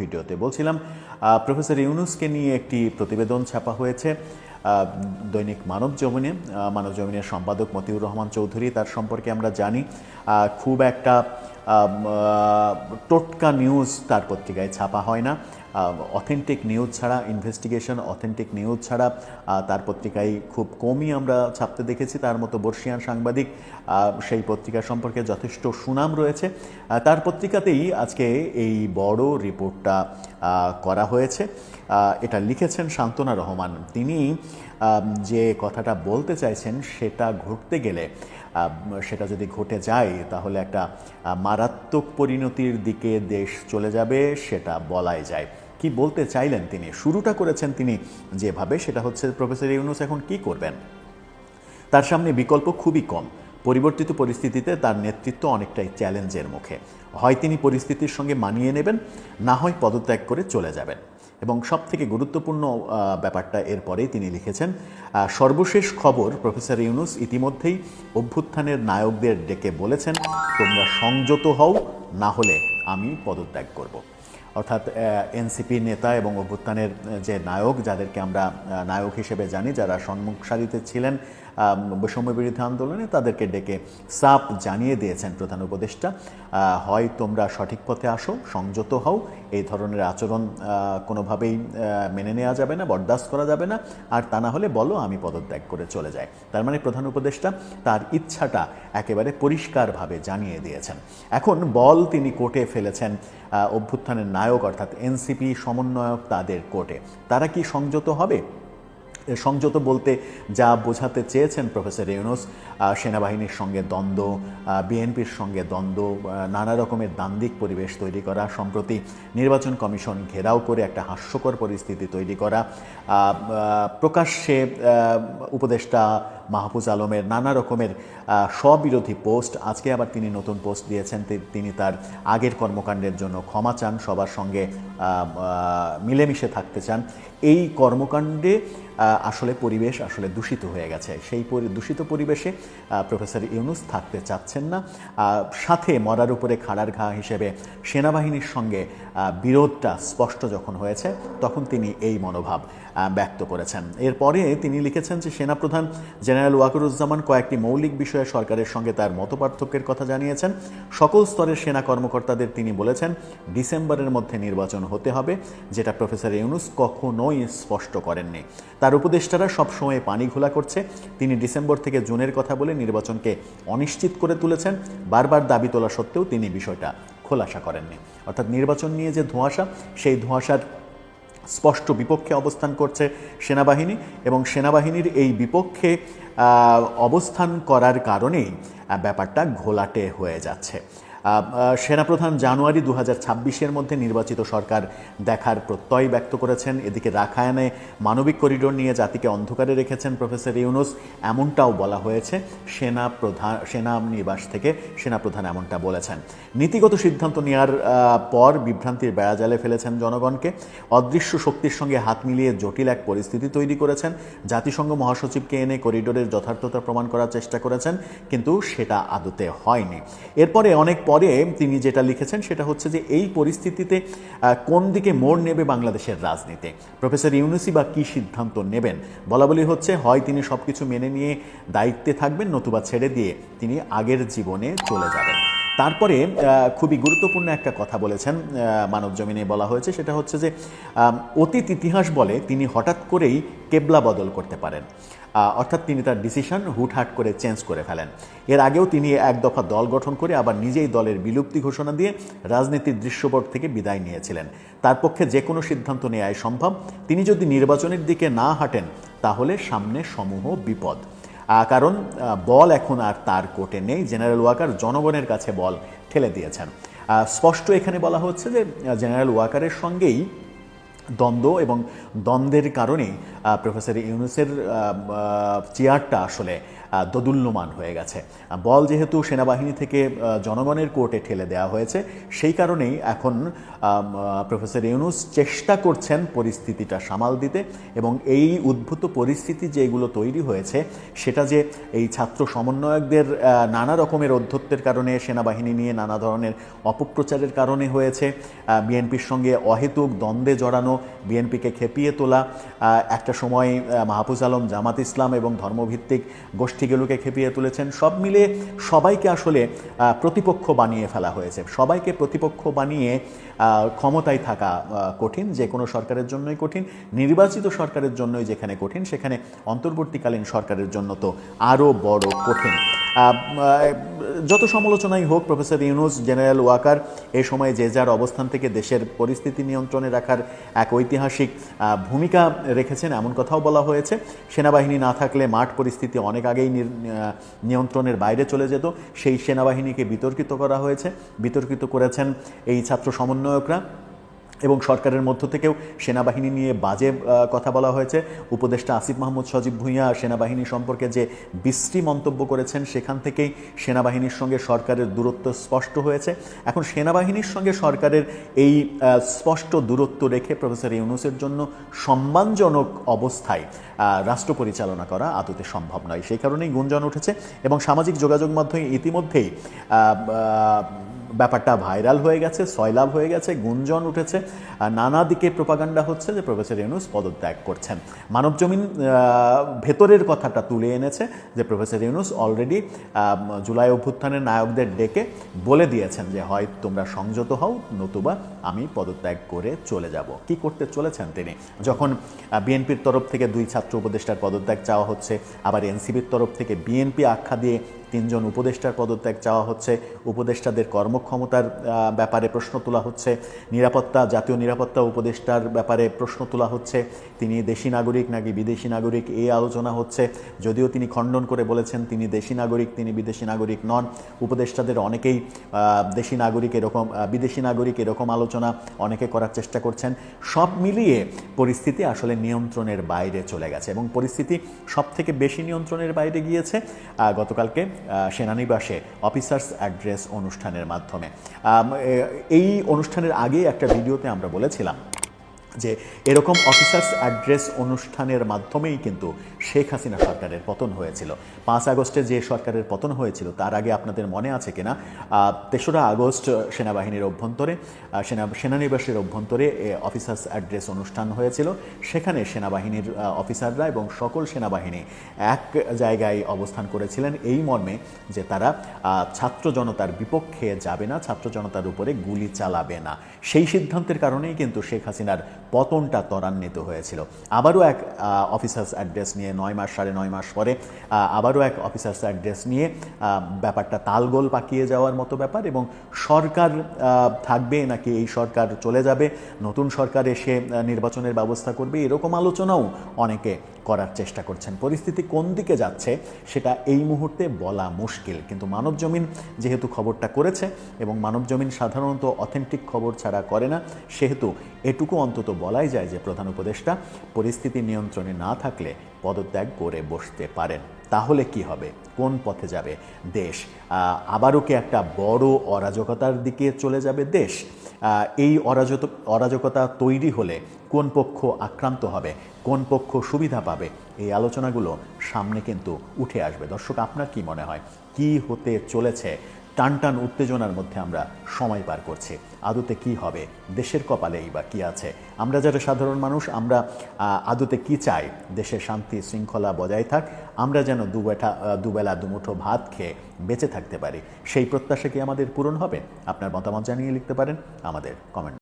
ভিডিওতে বলছিলাম প্রফেসর ইউনুসকে নিয়ে একটি প্রতিবেদন ছাপা হয়েছে। দৈনিক মানব জমিনে মানব জমিনের সম্পাদক মতিউর রহমান চৌধুরী তার সম্পর্কে আমরা জানি। খুব একটা টোটকা নিউজ তার পত্রিকায় ছাপা হয় না। অথেন্টিক নিউজ ছাড়া ইনভেস্টিগেশন অথেন্টিক নিউজ ছাড়া তার পত্রিকায় খুব কমই আমরা ছাপতে দেখেছি। তার মতো বর্ষিয়ান সাংবাদিক সেই পত্রিকা সম্পর্কে যথেষ্ট সুনাম রয়েছে। তার পত্রিকাতেই আজকে এই বড় রিপোর্টটা করা হয়েছে। এটা লিখেছেন শান্তনা রহমান। তিনি যে কথাটা বলতে চাইছেন, সেটা ঘটতে গেলে সেটা যদি ঘটে যায়, তাহলে একটা মারাত্মক পরিণতির দিকে দেশ চলে যাবে, সেটা বলাই যায়। কি বলতে চাইলেন তিনি? শুরুটা করেছেন তিনি যেভাবে, সেটা হচ্ছে প্রফেসর ইউনুস এখন কি করবেন? তার সামনে বিকল্প খুবই কম। পরিবর্তিত পরিস্থিতিতে তার নেতৃত্ব অনেকটাই চ্যালেঞ্জের মুখে। হয় তিনি পরিস্থিতির সঙ্গে মানিয়ে নেবেন, না হয় পদত্যাগ করে চলে যাবেন। এবং সব থেকে গুরুত্বপূর্ণ ব্যাপারটা এরপরেই তিনি লিখেছেন সর্বশেষ খবর প্রফেসর ইউনুস ইতিমধ্যেই অভ্যুত্থানের নায়কদের ডেকে বলেছেন, তোমরা সংযত হও, না হলে আমি পদত্যাগ করব। অর্থাৎ এনসিপি নেতা এবং অভ্যুত্থানের যে নায়ক, যাদেরকে আমরা নায়ক হিসেবে জানি, যারা সম্মুখ সারিতে ছিলেন বৈষম্য বিরোধী আন্দোলনে তাদেরকে ডেকে সাপ জানিয়ে দিয়েছেন প্রধান উপদেষ্টা। হয় তোমরা সঠিক পথে আসো, সংযত হও, এই ধরনের আচরণ কোনোভাবেই মেনে নেওয়া যাবে না, বরদাস্ত করা যাবে না। আর তা না হলে বলো আমি পদত্যাগ করে চলে যাই। তার মানে প্রধান উপদেষ্টা তার ইচ্ছাটা একেবারে পরিষ্কারভাবে জানিয়ে দিয়েছেন। এখন বল তিনি কোর্টে ফেলেছেন অভ্যুত্থানের নায়ক অর্থাৎ এনসিপি সমন্বয়ক তাদের কোর্টে। তারা কি সংযত হবে? সংযত বলতে যা বোঝাতে চেয়েছেন প্রফেসর ইউনুস সেনাবাহিনীর সঙ্গে দ্বন্দ্ব বিএনপির সঙ্গে দ্বন্দ্ব নানা রকমের দান্দিক পরিবেশ তৈরি করা, সম্প্রতি নির্বাচন কমিশন ঘেরাও করে একটা হাস্যকর পরিস্থিতি তৈরি করা। প্রকাশ্যে উপদেষ্টা মাহফুজ আলমের নানা রকমের স্ববিরোধী পোস্ট। আজকে আবার তিনি নতুন পোস্ট দিয়েছেন। তিনি তার আগের কর্মকাণ্ডের জন্য ক্ষমা চান, সবার সঙ্গে মিলেমিশে থাকতে চান। এই কর্মকাণ্ডে আসলে পরিবেশ আসলে দূষিত হয়ে গেছে। সেই দূষিত পরিবেশে প্রফেসর ইউনুস থাকতে চাচ্ছেন না। সাথে মরার উপরে খাড়ার ঘা হিসেবে সেনাবাহিনীর সঙ্গে বিরোধটা স্পষ্ট যখন হয়েছে, তখন তিনি এই মনোভাব ব্যক্ত করেছেন। এরপরে তিনি লিখেছেন যে, সেনাপ্রধান জেনারেল ওয়াকরুজ্জামান কয়েকটি মৌলিক বিষয়ে সরকারের সঙ্গে তার মতপার্থক্যের কথা জানিয়েছেন। সকল স্তরের সেনা কর্মকর্তাদের তিনি বলেছেন, ডিসেম্বরের মধ্যে নির্বাচন হতে হবে, যেটা প্রফেসর ইউনুস কখনোই স্পষ্ট করেননি। তার উপদেষ্টারা সবসময় পানি ঘোলা করছে। তিনি ডিসেম্বর থেকে জুনের কথা বলে নির্বাচনকে অনিশ্চিত করে তুলেছেন। বারবার দাবি তোলা সত্ত্বেও তিনি বিষয়টা খোলাসা করেননি। অর্থাৎ নির্বাচন নিয়ে যে ধোঁয়াশা, সেই ধোঁয়াশার স্পষ্ট বিপক্ষে অবস্থান করছে সেনাবাহিনী এবং সেনাবাহিনীর এই বিপক্ষে অবস্থান করার কারণেই ব্যাপারটা ঘোলাটে হয়ে যাচ্ছে। সেনাপ্রধান জানুয়ারি দু হাজার মধ্যে নির্বাচিত সরকার দেখার প্রত্যয় ব্যক্ত করেছেন। এদিকে রাখায়নে মানবিক করিডোর নিয়ে জাতিকে অন্ধকারে রেখেছেন প্রফেসর ইউনুস। এমনটাও বলা হয়েছে, সেনা প্রধান, সেনা নিবাস থেকে সেনাপ্রধান এমনটা বলেছেন। নীতিগত সিদ্ধান্ত নেওয়ার পর বিভ্রান্তির বেড়াজালে ফেলেছেন জনগণকে। অদৃশ্য শক্তির সঙ্গে হাত মিলিয়ে জটিল এক পরিস্থিতি তৈরি করেছেন। জাতিসংঘ মহাসচিবকে এনে করিডোরের যথার্থতা প্রমাণ করার চেষ্টা করেছেন, কিন্তু সেটা আদতে হয়নি। এরপরে অনেক পরে তিনি যেটা লিখেছেন সেটা হচ্ছে যে এই পরিস্থিতিতে কোন দিকে মোড় নেবে বাংলাদেশের রাজনীতি? প্রফেসর ইউনুসি বা কী সিদ্ধান্ত নেবেন? বলা বলি হচ্ছে, হয় তিনি সব কিছু মেনে নিয়ে দায়িত্বে থাকবেন নতুবা ছেড়ে দিয়ে তিনি আগের জীবনে চলে যাবেন। তারপরে খুবই গুরুত্বপূর্ণ একটা কথা বলেছেন মানব জমিনে বলা হয়েছে, সেটা হচ্ছে যে অতীত ইতিহাস বলে তিনি হঠাৎ করেই কেবলা বদল করতে পারেন। অর্থাৎ তিনি তার ডিসিশন হুটহাট করে চেঞ্জ করে ফেলেন। এর আগেও তিনি এক দফা দল গঠন করে আবার নিজেই দলের বিলুপ্তি ঘোষণা দিয়ে রাজনীতির দৃশ্যপট থেকে বিদায় নিয়েছিলেন। তার পক্ষে যে কোনো সিদ্ধান্ত নেওয়াই সম্ভব। তিনি যদি নির্বাচনের দিকে না হাঁটেন, তাহলে সামনে সমূহ বিপদ। কারণ বল এখন আর তার কোটে নেই। জেনারেল ওয়াকার জনগণের কাছে বল ঠেলে দিয়েছেন। স্পষ্ট এখানে বলা হচ্ছে যে জেনারেল ওয়াকারের সঙ্গেই দ্বন্দ্ব এবং দ্বন্দ্বের কারণে প্রফেসর ইউনুসের চেয়ারটা আসলে দোদুল্যমান হয়ে গেছে। বল যেহেতু সেনাবাহিনী থেকে জনগণের কোর্টে ঠেলে দেওয়া হয়েছে, সেই কারণেই এখন প্রফেসর ইউনুস চেষ্টা করছেন পরিস্থিতিটা সামাল দিতে এবং এই উদ্ভূত পরিস্থিতি যেগুলো তৈরি হয়েছে, সেটা যে এই ছাত্র সমন্বয়কদের নানা রকমের অধ্যত্বের কারণে, সেনাবাহিনী নিয়ে নানা ধরনের অপপ্রচারের কারণে হয়েছে বিএনপির সঙ্গে অহেতুক দ্বন্দ্বে জড়ানো, বিএনপিকে খেপিয়ে তোলা একটা সময় মাহফুজ আলম, জামাত ইসলাম এবং ধর্মভিত্তিক গোষ্ঠীগুলোকে খেপিয়ে তুলেছেন। সব মিলে সবাইকে আসলে প্রতিপক্ষ বানিয়ে ফেলা হয়েছে। সবাইকে প্রতিপক্ষ বানিয়ে ক্ষমতায় থাকা কঠিন, যে কোনো সরকারের জন্যই কঠিন, নির্বাচিত সরকারের জন্যই যেখানে কঠিন, সেখানে অন্তর্বর্তীকালীন সরকারের জন্য তো আরও বড় কঠিন। যত সমালোচনাই হোক, প্রফেসর ইউনুস, জেনারেল ওয়াকার, এ সময় যে যার অবস্থান থেকে দেশের পরিস্থিতি নিয়ন্ত্রণে রাখার এক ঐতিহাসিক ভূমিকা রেখেছেন, এমন কথাও বলা হয়েছে। সেনাবাহিনী না থাকলে মাঠ পরিস্থিতি অনেক আগেই নিয়ন্ত্রণের বাইরে চলে যেত। সেই সেনাবাহিনীকে বিতর্কিত করা হয়েছে। বিতর্কিত করেছেন এই ছাত্র সমন্বয়করা। এবং সরকারের মধ্য থেকেও সেনাবাহিনী নিয়ে বাজে কথা বলা হয়েছে। উপদেষ্টা আসিফ মাহমুদ সজীব ভুঁইয়া সেনাবাহিনী সম্পর্কে যে বিশ্রী মন্তব্য করেছেন, সেখান থেকেই সেনাবাহিনীর সঙ্গে সরকারের দূরত্ব স্পষ্ট হয়েছে। এখন সেনাবাহিনীর সঙ্গে সরকারের এই স্পষ্ট দূরত্ব রেখে প্রফেসর ইউনুসের জন্য সম্মানজনক অবস্থায় রাষ্ট্র পরিচালনা করা আদতে সম্ভব নয়। সেই কারণেই গুঞ্জন উঠেছে এবং সামাজিক যোগাযোগ মাধ্যমে ইতিমধ্যেই ব্যাপারটা ভাইরাল হয়ে গেছে সয়লাভ হয়ে গেছে, গুঞ্জন উঠেছে নানা দিকে প্রপাগান্ডা হচ্ছে যে প্রফেসর ইউনুস পদত্যাগ করছেন। মানবজমিন ভেতরের কথাটা তুলে এনেছে যে প্রফেসর ইউনুস অলরেডি জুলাই অভ্যুত্থানের নায়কদের ডেকে বলে দিয়েছেন যে, হয়, তোমরা সংযত হও, নতুবা আমি পদত্যাগ করে চলে যাব। কি করতে চলেছেন তিনি? যখন বিএনপির তরফ থেকে দুই ছাত্র উপদেষ্টার পদত্যাগ চাওয়া হচ্ছে, আবার এনসিবির তরফ থেকে বিএনপি আখ্যা দিয়ে তিনজন উপদেষ্টার পদত্যাগ চাওয়া হচ্ছে। উপদেষ্টাদের কর্মক্ষমতার ব্যাপারে প্রশ্ন তোলা হচ্ছে। নিরাপত্তা, জাতীয় নিরাপত্তা উপদেষ্টার ব্যাপারে প্রশ্ন তোলা হচ্ছে। তিনি দেশি নাগরিক নাকি বিদেশি নাগরিক এই আলোচনা হচ্ছে। যদিও তিনি খণ্ডন করে বলেছেন, তিনি দেশি নাগরিক, তিনি বিদেশি নাগরিক নন। উপদেষ্টাদের অনেকেই দেশি নাগরিক এরকম বিদেশি নাগরিক এরকম আলোচনা অনেকে করার চেষ্টা করছেন। সব মিলিয়ে পরিস্থিতি আসলে নিয়ন্ত্রণের বাইরে চলে গেছে এবং পরিস্থিতি সব থেকে বেশি নিয়ন্ত্রণের বাইরে গিয়েছে। গতকালকে সেনানিবাসে অফিসার্স অ্যাড্রেস অনুষ্ঠানের মাধ্যমে। এই অনুষ্ঠানের আগে একটা ভিডিওতে আমরা বলেছিলাম যে এরকম অফিসার্স অ্যাড্রেস অনুষ্ঠানের মাধ্যমেই কিন্তু শেখ হাসিনা সরকারের পতন হয়েছিল। পাঁচ আগস্টে যে সরকারের পতন হয়েছিল, তার আগে আপনাদের মনে আছে কিনা? তেসরা আগস্ট সেনাবাহিনীর অভ্যন্তরে সেনা, সেনানিবাসের অভ্যন্তরে অফিসার্স অ্যাড্রেস অনুষ্ঠান হয়েছিল। সেখানে সেনাবাহিনীর অফিসাররা এবং সকল সেনাবাহিনী এক জায়গায় অবস্থান করেছিলেন। এই মর্মে যে তারা ছাত্র জনতার বিপক্ষে যাবে না, ছাত্র জনতার উপরে গুলি চালাবে না। সেই সিদ্ধান্তের কারণেই কিন্তু শেখ হাসিনার পতনটা ত্বরান্বিত হয়েছিল। আবারও এক অফিসার্স অ্যাড্রেস নিয়ে নয় মাস, সাড়ে নয় মাস পরে আবারও এক অফিসার্স অ্যাড্রেস নিয়ে ব্যাপারটা তালগোল পাকিয়ে যাওয়ার মতো ব্যাপার এবং সরকার থাকবে নাকি এই সরকার চলে যাবে, নতুন সরকার এসে নির্বাচনের ব্যবস্থা করবে, এরকম আলোচনাও অনেকে করার চেষ্টা করছেন। পরিস্থিতি কোন দিকে যাচ্ছে সেটা এই মুহূর্তে বলা মুশকিল। কিন্তু মানবজমিন যেহেতু খবরটা করেছে এবং মানবজমিন সাধারণত অথেন্টিক খবর ছাড়া করে না, সেহেতু এটুকু অন্তত বলাই যায় যে প্রধান উপদেষ্টা পরিস্থিতি নিয়ন্ত্রণে না থাকলে পদত্যাগ করে বসতে পারেন। তাহলে কি হবে? কোন পথে যাবে দেশ? আবারও কি একটা বড় অরাজকতার দিকে চলে যাবে দেশ? এই অরাজত, অরাজকতা তৈরি হলে কোন পক্ষ আক্রান্ত হবে, কোন পক্ষ সুবিধা পাবে, এই আলোচনাগুলো সামনে কিন্তু উঠে আসবে। দর্শক, আপনার কি মনে হয়? কি হতে চলেছে? টান টান উত্তেজনার মধ্যে আমরা সময় পার করছি। আদতে কি হবে? দেশের কপালেই বা কী আছে? আমরা যারা সাধারণ মানুষ, আমরা আদতে কি চাই? দেশে শান্তি শৃঙ্খলা বজায় থাক। আমরা যেন দুবেটা দুবেলা দুমুঠো ভাত খেয়ে বেঁচে থাকতে পারি। সেই প্রত্যাশা কি আমাদের পূরণ হবে? আপনার মতামত জানিয়ে লিখতে পারেন আমাদের কমেন্ট